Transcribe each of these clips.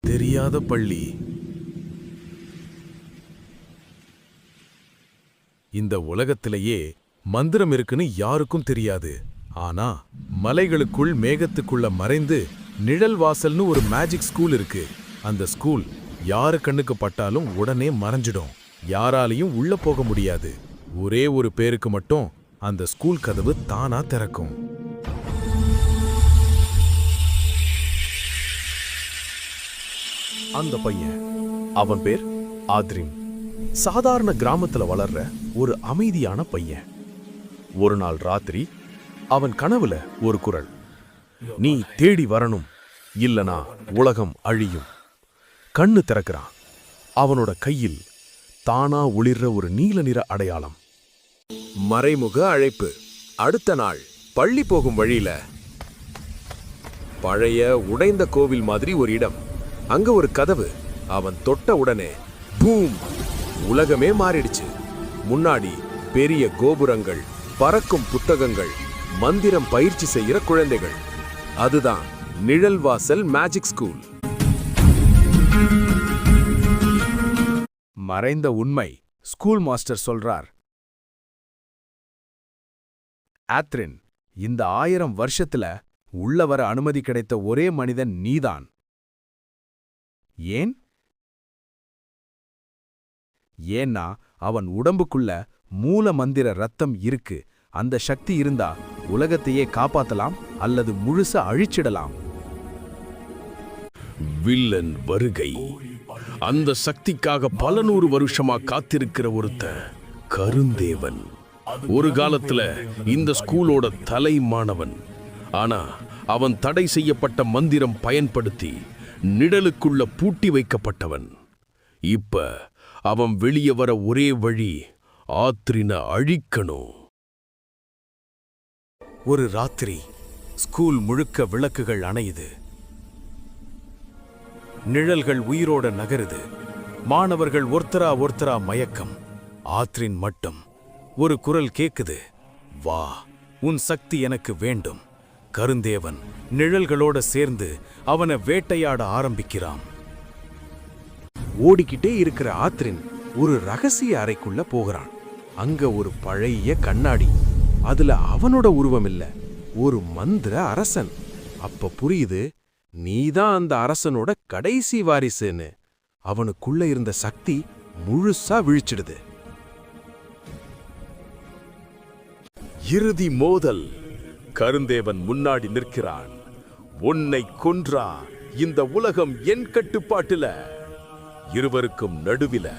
தெரியாத பள்ளி. இந்த உலகத்திலேயே மந்திரம் இருக்குன்னு யாருக்கும் தெரியாது. ஆனா மலைகளுக்குள் மேகத்துக்குள்ள மறைந்து நிழல் வாசல்னு ஒரு மேஜிக் ஸ்கூல் இருக்கு. அந்த ஸ்கூல் யாரு கண்ணுக்கு பட்டாலும் உடனே மறைஞ்சிடும். யாராலையும் உள்ள போக முடியாது. ஒரே ஒரு பேருக்கு மட்டும் அந்த ஸ்கூல் கதவு தானா திறக்கும். அந்த பையன் அவன் பேர் ஆத்ரின் சாதாரண கிராமத்துல வளர்ற ஒரு அமைதியான பையன். ஒரு நாள் ராத்திரி அவன் கனவுல ஒரு குரல் நீ தேடி வரணும் இல்லனா உலகம் அழியும். கண்ணு திறக்கிறான். அவனோட கையில் தானா ஒளிர்ற ஒரு நீல நிற அடையாளம். மறைமுக அழைப்பு. அடுத்த நாள் பள்ளி போகும் வழியில பழைய உடைந்த கோவில் மாதிரி ஒரு இடம். அங்க ஒரு கதவு. அவன் தொட்ட உடனே பூம் உலகமே மாறிடுச்சு. முன்னாடி பெரிய கோபுரங்கள் பறக்கும் புத்தகங்கள் மந்திரம் பயிற்சி செய்யற குழந்தைகள். அதுதான் நிழல்வாசல் மேஜிக் ஸ்கூல் மறைந்த உண்மை ஸ்கூல் மாஸ்டர் சொல்றார். ஆத்ரின் இந்த ஆயிரம் வருஷத்துல உள்ள வர அனுமதி கிடைத்த ஒரே மனிதன் நீதான். ஏன்? ஏன்னா அவன் உடம்புக்குள்ள மூல மந்திர ரத்தம் இருக்கு. அந்த சக்தி இருந்தா உலகத்தையே காப்பாத்தலாம் அல்லது முழுசா அழிச்சிடலாம். வில்லன் வருகை. அந்த சக்திக்காக பல நூறு வருஷமா காத்திருக்கிற ஒருத்தன் கருந்தேவன். ஒரு காலத்துல இந்த ஸ்கூலோட தலை மாணவன். ஆனா அவன் தடை செய்யப்பட்ட மந்திரம் பயன்படுத்தி நிழலுக்குள்ள பூட்டி வைக்கப்பட்டவன். இப்ப அவன் வெளியே வர ஒரே வழி ஆத்ரின அழிக்கணும். ஒரு ராத்திரி ஸ்கூல் முழுக்க விளக்குகள் அணையுது. நிழல்கள் உயிரோட நகருது. மாணவர்கள் ஒருத்தரா ஒருத்தரா மயக்கம். ஆத்ரின் மட்டும். ஒரு குரல் கேக்குது. வா உன் சக்தி எனக்கு வேண்டும். கருந்தேவன் நிழல்களோட சேர்ந்து அவனை வேட்டையாட ஆரம்பிக்கிறான். ஓடிக்கிட்டே இருக்கிற ஆத்ரின் ஒரு ரகசிய அறைக்குள்ள போகிறான். அங்க ஒரு பழைய கண்ணாடி அதுல அவனோட உருவம் இல்ல ஒரு மந்திர அரசன். அப்ப புரியுது நீதான் அந்த அரசனோட கடைசி வாரிசுன்னு. அவனுக்குள்ள இருந்த சக்தி முழுசா விழிச்சிடுது. இறுதி மோதல். கருந்தேவன் முன்னாடி நிற்கிறான். உன்னை கொன்றா இந்த உலகம் என் கட்டுப்பாட்டுல. இருவருக்கும் நடுவில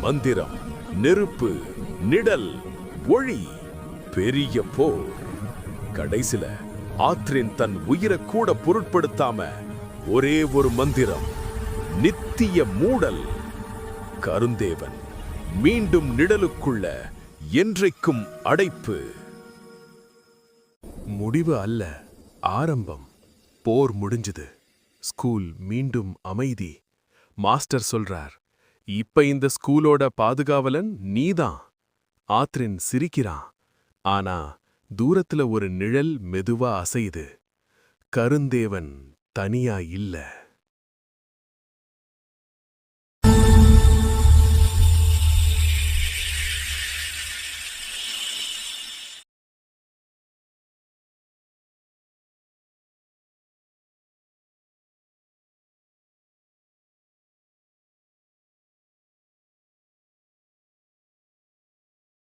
மந்திரம் நெருப்பு நிழல் ஒளி பெரிய போர். கடைசில ஆத்ரின் தன் உயிரை கூட பொருட்படுத்தாம ஒரே ஒரு மந்திரம் நித்திய மூடல். கருந்தேவன் மீண்டும் நிழலுக்குள்ள என்றைக்கும் அடைப்பு. முடிவு அல்ல ஆரம்பம். போர் முடிஞ்சது. ஸ்கூல் மீண்டும் அமைதி. மாஸ்டர் சொல்றார் இப்ப இந்த ஸ்கூலோட பாதுகாவலன் நீதான். ஆத்ரின் சிரிக்கிறான். ஆனா தூரத்துல ஒரு நிழல் மெதுவா அசையுது. கருந்தேவன் தனியா இல்ல.